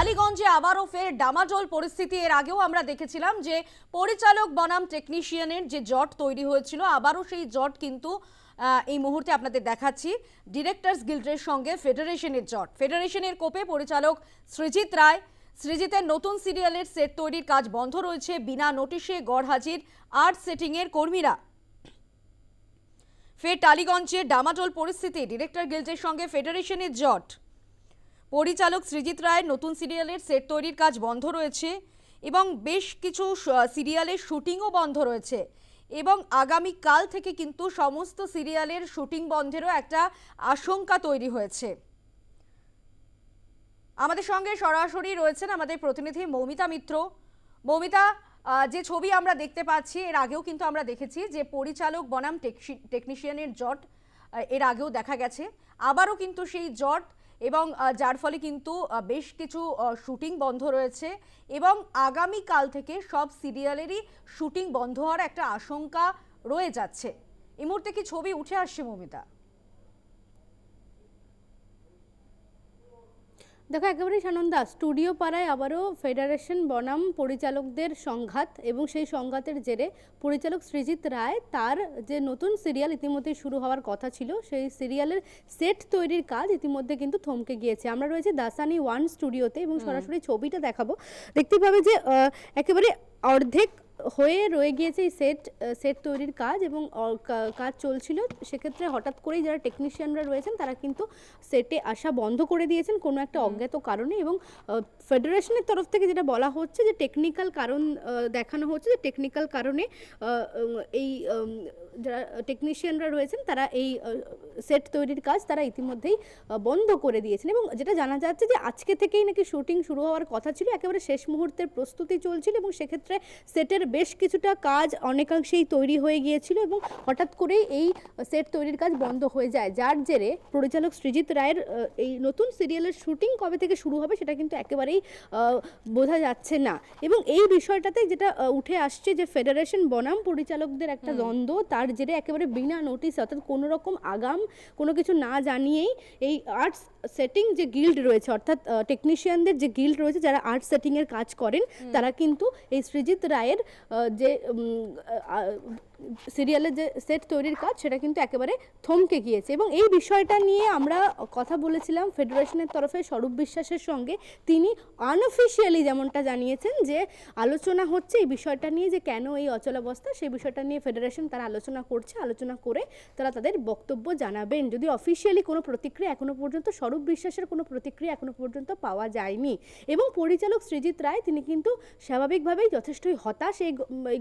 টালিগঞ্জে আবারও ফের ডামাজল পরিস্থিতি। এর আগেও আমরা দেখেছিলাম যে পরিচালক বনাম টেকনিশিয়ানের যে জট তৈরি হয়েছিল, আবারও সেই জট কিন্তু এই মুহূর্তে আপনাদের দেখাচ্ছি। ডিরেক্টরস গিল্ডের সঙ্গে ফেডারেশনের জট। ফেডারেশনের কোপে পরিচালক সৃজিত রায়। সৃজিতের নতুন সিরিয়ালের সেট তৈরির কাজ বন্ধ রয়েছে। বিনা নোটিশে গড়হাজির আর্ট সেটিংয়ের কর্মীরা। ফের টালিগঞ্জে ডামাজল পরিস্থিতি। ডিরেক্টর গিল্ডের সঙ্গে ফেডারেশনের জট। পরিচালক সৃজিত রায়ের নতুন সিরিয়ালের সেট তৈরির কাজ বন্ধ রয়েছে এবং বেশ কিছু সিরিয়ালের শুটিংও বন্ধ রয়েছে এবং আগামী কাল থেকে কিন্তু সমস্ত সিরিয়ালের শুটিং বন্ধেরও একটা আশঙ্কা তৈরি হয়েছে। আমাদের সঙ্গে সরাসরি রয়েছেন আমাদের প্রতিনিধি মৌমিতা মিত্র। মৌমিতা যে ছবি আমরা দেখতে পাচ্ছি, এর আগেও কিন্তু আমরা দেখেছি যে পরিচালক বনাম টেকনিশিয়ানের জট এর আগেও দেখা গেছে। আবারও কিন্তু সেই জট এবং যার ফলে কিন্তু বেশ কিছু শুটিং বন্ধ রয়েছে এবং আগামী কাল থেকে সব সিরিয়ালেরই শুটিং বন্ধ হওয়ার একটা আশঙ্কা রয়ে যাচ্ছে। এই মুহূর্তে কি ছবি উঠে আসছে, মৌমিতা? দেখো একেবারেই সানন্দা। স্টুডিও পাড়ায় আবারও ফেডারেশন বনাম পরিচালকদের সংঘাত এবং সেই সংঘাতের জেরে পরিচালক সৃজিত রায় তার যে নতুন সিরিয়াল ইতিমধ্যে শুরু হওয়ার কথা ছিল সেই সিরিয়ালের সেট তৈরির কাজ ইতিমধ্যে কিন্তু থমকে গিয়েছে। আমরা রয়েছে দাসানি ওয়ান স্টুডিওতে এবং সরাসরি ছবিটা দেখাবো। দেখতে পাবে যে একেবারে অর্ধেক হয়ে রয়ে গিয়েছে এই সেট সেট তৈরির কাজ এবং কাজ চলছিল। সেক্ষেত্রে হঠাৎ করেই যারা টেকনিশিয়ানরা রয়েছেন তারা কিন্তু সেটে আসা বন্ধ করে দিয়েছেন কোনো একটা অজ্ঞাত কারণে এবং ফেডারেশনের তরফ থেকে যেটা বলা হচ্ছে যে টেকনিক্যাল কারণ দেখানো হচ্ছে যে টেকনিক্যাল কারণে এই যারা টেকনিশিয়ানরা রয়েছেন তারা এই সেট তৈরির কাজ তারা ইতিমধ্যেই বন্ধ করে দিয়েছেন এবং যেটা জানা যাচ্ছে যে আজকে থেকেই নাকি শুটিং শুরু হওয়ার কথা ছিল একেবারে শেষ মুহূর্তের প্রস্তুতি চলছিল এবং সেক্ষেত্রে সেটের বেশ কিছুটা কাজ অনেকাংশেই তৈরি হয়ে গিয়েছিল এবং হঠাৎ করেই এই সেট তৈরির কাজ বন্ধ হয়ে যায়। যার জেরে পরিচালক সৃজিত রায়ের এই নতুন সিরিয়ালের শুটিং কবে থেকে শুরু হবে সেটা কিন্তু একেবারেই বোঝা যাচ্ছে না এবং এই বিষয়টাতে যেটা উঠে আসছে যে ফেডারেশন বনাম পরিচালকদের একটা দ্বন্দ্ব তার জেরে একেবারে বিনা নোটিস অর্থাৎ কোনো রকম আগাম কোনো কিছু না জানিয়েই এই আর্টস সেটিং যে গিল্ড রয়েছে অর্থাৎ টেকনিশিয়ানদের যে গিল্ড রয়েছে যারা আর্ট সেটিংয়ের কাজ করেন তারা কিন্তু এই সৃজিত রায়ের যে সিরিয়ালের যে সেট তৈরির কাজ, সেটা কিন্তু একেবারে থমকে গিয়েছে। এবং এই বিষয়টা নিয়ে আমরা কথা বলেছিলাম ফেডারেশনের তরফে স্বরূপ বিশ্বাসের সঙ্গে। তিনি আনঅফিসিয়ালি যেমনটা জানিয়েছেন যে, আলোচনা হচ্ছে এই বিষয়টা নিয়ে যে কেন এই অচলাবস্থা সেই বিষয়টা নিয়ে ফেডারেশন তারা আলোচনা করছে, আলোচনা করে তারা তাদের বক্তব্য জানাবেন। যদি অফিসিয়ালি কোনো প্রতিক্রিয়া এখনও পর্যন্ত, স্বরূপ বিশ্বাসের কোনো প্রতিক্রিয়া এখনও পর্যন্ত পাওয়া যায়নি। এবং পরিচালক সৃজিত রায়, তিনি কিন্তু স্বাভাবিকভাবেই যথেষ্টই হতাশ এই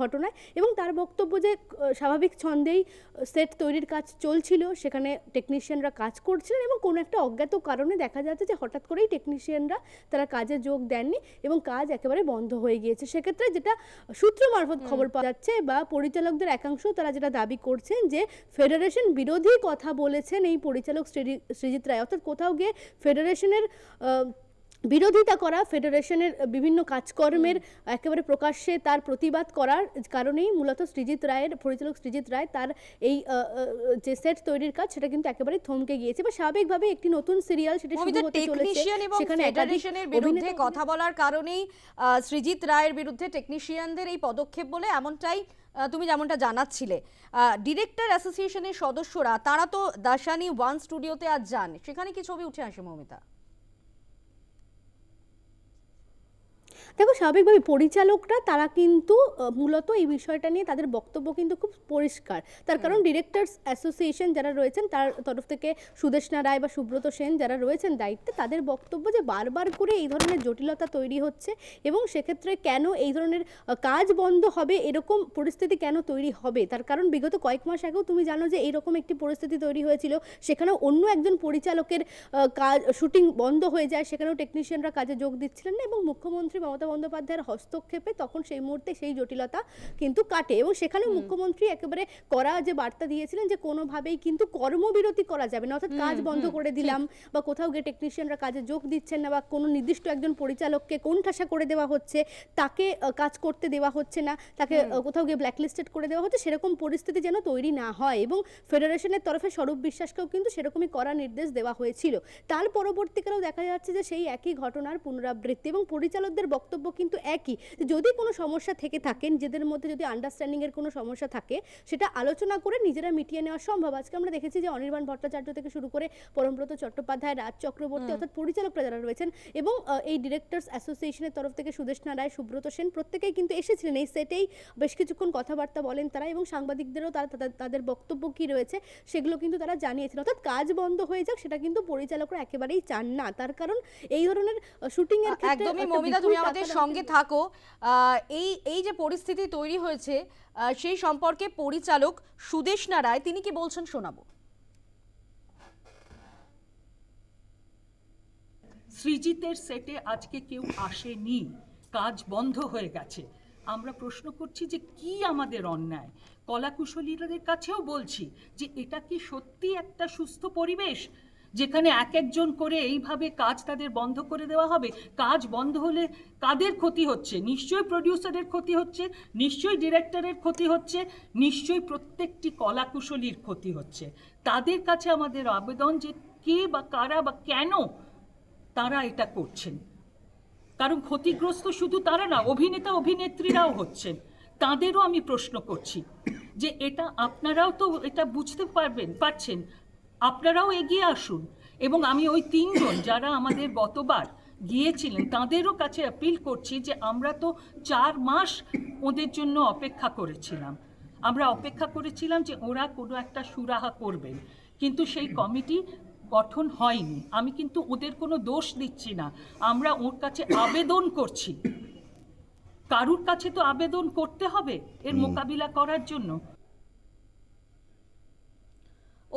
ঘটনায়। এবং তার বক্তব্য যে স্বাভাবিক ছন্দেই সেট তৈরির কাজ চলছিল সেখানে টেকনিশিয়ানরা কাজ করছিলেন এবং কোনো একটা অজ্ঞাত কারণে দেখা যাচ্ছে যে হঠাৎ করেই টেকনিশিয়ানরা তারা কাজে যোগ দেননি এবং কাজ একেবারে বন্ধ হয়ে গিয়েছে। সেক্ষেত্রে যেটা সূত্র মারফত খবর পাওয়া যাচ্ছে বা পরিচালকদের একাংশ তারা যেটা দাবি করছেন যে ফেডারেশন বিরোধী কথা বলেছেন এই পরিচালক শ্রী- সৃজিত রায়। অর্থাৎ কোথাও গিয়ে ফেডারেশনের বিরোধিতা করা ফেডারেশনের বিভিন্ন কাজকর্মের একেবারে প্রকাশ্যে তার প্রতিবাদ করার কারণেই মূলত সৃজিত রায়ের পরিচালক সৃজিত রায় তার এই যে সেট তৈরির কাজ সেটা কিন্তু একেবারে থমকে গিয়েছে বা স্বাভাবিকভাবে একটি নতুন সিরিয়াল সেটা শুরু হতে চলেছে। সেখানে ফেডারেশনের বিরুদ্ধে কথা বলার কারণেই সৃজিত রায়ের বিরুদ্ধে টেকনিশিয়ানদের এই পদক্ষেপ বলে এমনটাই তুমি যেমনটা জানাচ্ছিলে। ডিরেক্টর অ্যাসোসিয়েশনের সদস্যরা তারা তো দাসানি ওয়ান স্টুডিওতে আজ যান সেখানে কি ছবি উঠে আসে মমিতা? দেখো স্বাভাবিকভাবে পরিচালকরা তারা কিন্তু মূলত এই বিষয়টা নিয়ে তাদের বক্তব্য কিন্তু খুব পরিষ্কার। তার কারণ ডিরেক্টরস অ্যাসোসিয়েশন যারা রয়েছেন তার তরফ থেকে সুদেশনা রায় বা সুব্রত সেন যারা রয়েছেন দায়িত্বে তাদের বক্তব্য যে বারবার করে এই ধরনের জটিলতা তৈরি হচ্ছে এবং সেক্ষেত্রে কেন এই ধরনের কাজ বন্ধ হবে এরকম পরিস্থিতি কেন তৈরি হবে? তার কারণ বিগত কয়েক মাস আগেও তুমি জানো যে এইরকম একটি পরিস্থিতি তৈরি হয়েছিল সেখানেও অন্য একজন পরিচালকের কাজ শুটিং বন্ধ হয়ে যায় সেখানেও টেকনিশিয়ানরা কাজে যোগ দিচ্ছিলেন না এবং মুখ্যমন্ত্রী মমতা বন্দ্যোপাধ্যায়ের হস্তক্ষেপে তখন সেই মুহূর্তে সেই জটিলতা কিন্তু কাটে এবং সেখানে মুখ্যমন্ত্রী একেবারে করা যে বার্তা দিয়েছিলেন যে কোনোভাবেই কিন্তু কর্মবিরতি করা যাবে না অর্থাৎ কাজ বন্ধ করে দিলাম বা কোথাও গিয়ে টেকনিশিয়ানরা কাজে যোগ দিচ্ছেন না বা কোনো নির্দিষ্ট একজন পরিচালককে কোণঠাসা করে দেওয়া হচ্ছে তাকে কাজ করতে দেওয়া হচ্ছে না তাকে কোথাও গিয়ে ব্ল্যাকলিস্টেড করে দেওয়া হচ্ছে সেরকম পরিস্থিতি যেন তৈরি না হয় এবং ফেডারেশনের তরফে স্বরূপ বিশ্বাসকেও কিন্তু সেরকমই করা নির্দেশ দেওয়া হয়েছিল। তার পরবর্তীকালেও দেখা যাচ্ছে যে সেই একই ঘটনার পুনরাবৃত্তি এবং পরিচালকদের বক্তব্য কিন্তু একই। যদি কোনো সমস্যা থেকে থাকে নিজেদের মধ্যে যদি আন্ডারস্ট্যান্ডিং এর কোনো সমস্যা থাকে সেটা আলোচনা করে নিজেরা মিটিয়ে নেওয়া সম্ভব। আজকে আমরা দেখেছি যে অনির্বাণ ভট্টাচার্য থেকে শুরু করে পরমব্রত চট্টোপাধ্যায় রাজ চক্রবর্তী অর্থাৎ পরিচালকরা যারা রয়েছেন এবং এই ডিরেক্টরস অ্যাসোসিয়েশনের তরফ থেকে সুদেশনা রায় সুব্রত সেন প্রত্যেকেই কিন্তু এসেছিলেন। এই সেটেই বেশ কিছুক্ষণ কথাবার্তা বলেন তারা এবং সাংবাদিকদেরও তারা তাদের- তাদের বক্তব্য কি রয়েছে সেগুলো কিন্তু তারা জানিয়েছেন। অর্থাৎ কাজ বন্ধ হয়ে যাক সেটা কিন্তু পরিচালকরা একেবারেই চান না। তার কারণ এই ধরনের শুটিং এর ক্ষেত্রে আমাদের সঙ্গে থাকো। এই এই যে পরিস্থিতি তৈরি হয়েছে সেই সম্পর্কে পরিচালক সুদেশনা রায় তিনি কি বলছেন শোনাবো? সৃজিতের সেটে আজকে কেউ আসেনি। কাজ বন্ধ হয়ে গেছে। আমরা প্রশ্ন করছি যে কি আমাদের অন্যায়? কলাকুশলীদের কাছেও বলছি যে এটা কি সত্যি একটা সুস্থ পরিবেশ? যেখানে এক একজন করে এইভাবে কাজ তাদের বন্ধ করে দেওয়া হবে। কাজ বন্ধ হলে কাদের ক্ষতি হচ্ছে? নিশ্চয়ই প্রডিউসারের ক্ষতি হচ্ছে, নিশ্চয়ই ডিরেক্টরের ক্ষতি হচ্ছে, নিশ্চয়ই প্রত্যেকটি কলাকুশলীর ক্ষতি হচ্ছে। তাদের কাছে আমাদের আবেদন যে কে বা কারা বা কেন তারা এটা করছেন। কারণ ক্ষতিগ্রস্ত শুধু তারা না, অভিনেতা, অভিনেত্রীরাও হচ্ছেন। তাদেরও আমি প্রশ্ন করছি যে এটা আপনারাও তো এটা বুঝতে পারবেন, পারছেন। আপনারাও এগিয়ে আসুন। এবং আমি ওই তিনজন যারা আমাদের গতবার গিয়েছিলেন তাদেরও কাছে অ্যাপিল করছি যে আমরা তো চার মাস ওদের জন্য অপেক্ষা করেছিলাম। আমরা অপেক্ষা করেছিলাম যে ওরা কোনো একটা সুরাহা করবেন। কিন্তু সেই কমিটি গঠন হয়নি। আমি কিন্তু ওদের কোনো দোষ দিচ্ছি না। আমরা ওর কাছে আবেদন করছি। কারুর কাছে তো আবেদন করতে হবে এর মোকাবিলা করার জন্য।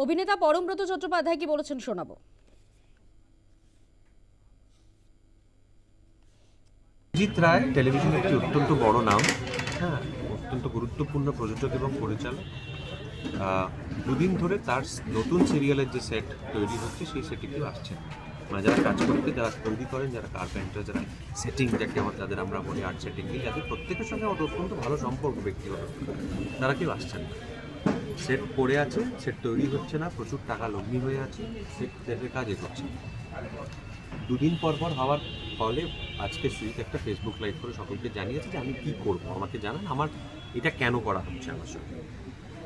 অভিনেতা পরমব্রত চট্টোপাধ্যায় কি বলেছেন শোনাবো। জিৎ রায় টেলিভিশনের একটি অত্যন্ত বড় নাম হ্যাঁ অত্যন্ত গুরুত্বপূর্ণ প্রযোজক এবং পরিচালক। দুদিন ধরে তার নতুন সিরিয়ালের যে সেট তৈরি হচ্ছে, সেই সেটে কেউ আসছেন মানে যারা কাজ করতে, যারা তৈরি করেন, যারা কার্পেন্টার, যারা সেটিং যাকে আমার তাদের আমরা বলি আর্ট সেটিং যাদের প্রত্যেকের সঙ্গে আমার অত্যন্ত ভালো সম্পর্ক ব্যক্তিগত, তারা কেউ আসছেন না। সেট পড়ে আছে, সেট তৈরি হচ্ছে না, প্রচুর টাকা লগ্নি হয়ে আছে, সেট সেটের কাজ এগোচ্ছে দুদিন পর পর হওয়ার ফলে আজকে সুজিত একটা ফেসবুক লাইভ করে সকলকে জানিয়েছে যে আমি কি করব। আমাকে জানান আমার এটা কেন করা হচ্ছে আমার সঙ্গে।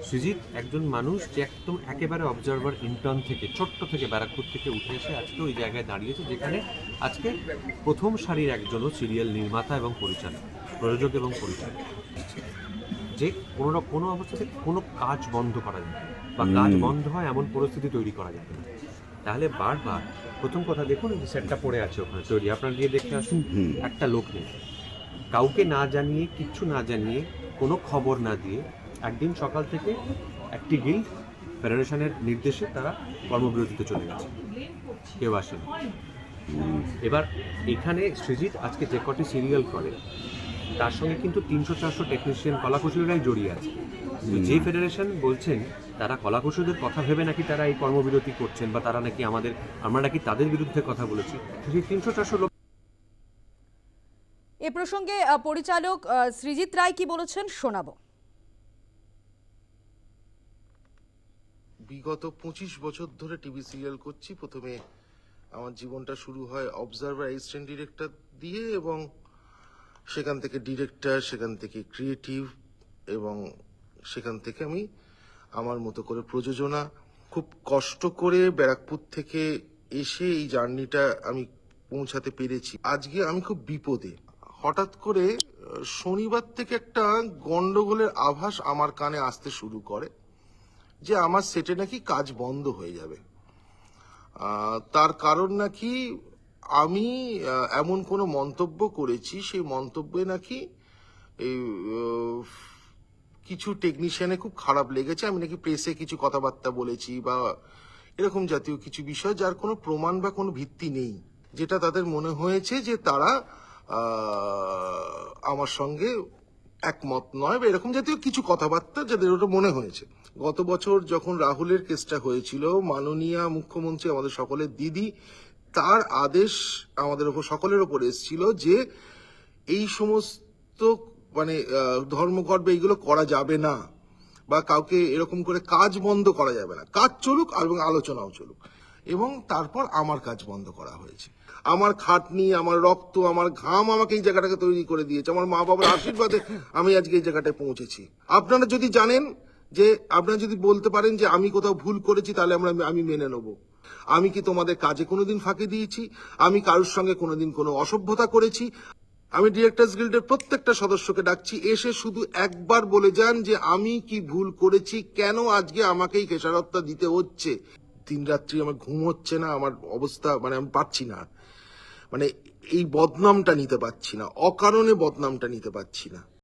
সুজিত একজন মানুষ যে একদম একেবারে অবজারভার ইন্টার্ন থেকে, ছোট্ট থেকে, ব্যারাকপুর থেকে উঠে এসে আজকে ওই জায়গায় দাঁড়িয়েছে যেখানে আজকে প্রথম সারির একজনও সিরিয়াল নির্মাতা এবং পরিচালক, প্রযোজক এবং পরিচালক। যে কোনো না কোনো অবস্থাতে কোনো কাজ বন্ধ করা যাবে বা কাজ বন্ধ হয় এমন পরিস্থিতি তৈরি করা যাবে না। তাহলে বারবার প্রথম কথা দেখুন সেটটা পড়ে আছে ওখানে তৈরি। আপনারা গিয়ে দেখতে আসুন একটা লোক নেই। কাউকে না জানিয়ে কিচ্ছু না জানিয়ে কোনো খবর না দিয়ে একদিন সকাল থেকে একটি গিল্ড ফেডারেশনের নির্দেশে তারা কর্মবিরতিতে চলে গেছে। কেউ আসেনি। এবার এখানে সৃজিত আজকে যে কটি সিরিয়াল করে তার সঙ্গে কিন্তু তিনশো চারশো টেকনিশিয়ান কলাকুশলীরাই জড়িয়ে আছে। যে ফেডারেশন বলছেন তারা কলাকুশলীদের কথা ভেবে নাকি তারা এই কর্মবিরতি করছেন বা তারা নাকি আমাদের আমরা নাকি তাদের বিরুদ্ধে কথা বলেছি? সেই তিনশো চারশো লোক এ প্রসঙ্গে পরিচালক সৃজিত রায় কি বলেছেন শোনাবো। বিগত পঁচিশ বছর ধরে টিভি সিরিয়াল করছি। প্রথমে আমার জীবনটা শুরু হয় অবজারভার অ্যাসিস্ট্যান্ট ডিরেক্টর দিয়ে এবং সেখান থেকে ডিরেক্টর সেখান থেকে ক্রিয়েটিভ এবং সেখান থেকে আমি আমার মতো করে প্রযোজনা, খুব কষ্ট করে ব্যারাকপুর থেকে এসে এই জার্নিটা আমি পৌঁছাতে পেরেছি। আজকে আমি খুব বিপদে। হঠাৎ করে শনিবার থেকে একটা গন্ডগোলের আভাস আমার কানে আসতে শুরু করে যে আমার সেটে নাকি কাজ বন্ধ হয়ে যাবে। তার কারণ নাকি আমি এমন কোনো মন্তব্য করেছি, সেই মন্তব্যে নাকি এই কিছু টেকনিশিয়ানে খুব খারাপ লেগেছে, আমি নাকি প্রেসে কিছু কথাবার্তা বলেছি বা এরকম জাতীয় কিছু বিষয় যার কোনো প্রমাণ বা কোনো ভিত্তি নেই, যেটা তাদের মনে হয়েছে যে তারা আমার সঙ্গে একমত নয় বা এরকম জাতীয় কিছু কথাবার্তা যাদের ওটা মনে হয়েছে। গত বছর যখন রাহুলের কেসটা হয়েছিল, মাননীয় মুখ্যমন্ত্রী, আমাদের সকলের দিদি তার আদেশ আমাদের ওপর সকলের ওপর এসেছিল যে এই সমস্ত মানে ধর্মঘট বা এইগুলো করা যাবে না বা কাউকে এরকম করে কাজ বন্ধ করা যাবে না। কাজ চলুক এবং আলোচনাও চলুক। এবং তারপর আমার কাজ বন্ধ করা হয়েছে। আমার খাটনি, আমার রক্ত, আমার ঘাম আমাকে এই জায়গাটাকে তৈরি করে দিয়েছে। আমার মা বাবার আশীর্বাদে আমি আজকে এই জায়গাটায় পৌঁছেছি। আপনারা যদি জানেন যে, আপনারা যদি বলতে পারেন যে আমি কোথাও ভুল করেছি, তাহলে আমরা, আমি মেনে নেব। আমি কি তোমাদের কাজে কোনোদিন ফাঁকি দিয়েছি? আমি কারোর সঙ্গে কোনোদিন কোনো অসভ্যতা করেছি? আমি ডিরেক্টর্স গিল্ডের প্রত্যেকটা সদস্যকে ডাকছি, এসে শুধু একবার বলে যান যে আমি কি ভুল করেছি, কেন আজকে আমাকেই খেসারতটা দিতে হচ্ছে? দিন রাত্রি আমার ঘুম হচ্ছে না, আমার অবস্থা মানে আমি পাচ্ছি না। মানে এই বদনামটা নিতে পারছি না, অকারণে বদনামটা নিতে পারছি না।